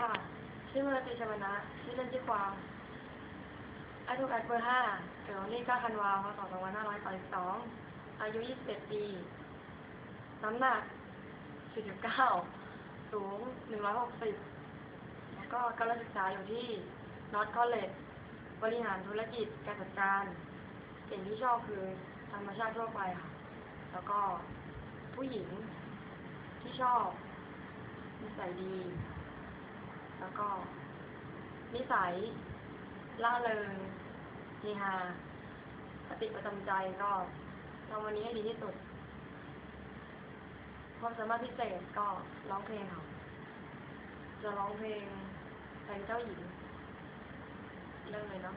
ค่ะ ชื่อเมร์ติชวนะชื่อเล่นชื่อควางอายุแอดเบอร์ห้าเกิดวันที่9ธันวาคม2532อายุ 21 ปี น้ำหนัก 49 สูง 160 แล้วก็การศึกษาอยู่ที่นอตคอลเลจบริหารธุรกิจการจัดการสิ่งที่ชอบคือธรรมชาติทั่วไปค่ะ แล้วก็ผู้หญิงที่ชอบนิสัยดี แล้วก็ นิสัยล่าเริงเฮฮาสติประจำใจก็ทำวันนี้ให้ดีที่สุด ความสามารถพิเศษก็ร้องเพลงค่ะจะร้องเพลงเพลงเจ้าหญิงเริ่มเลยเนาะ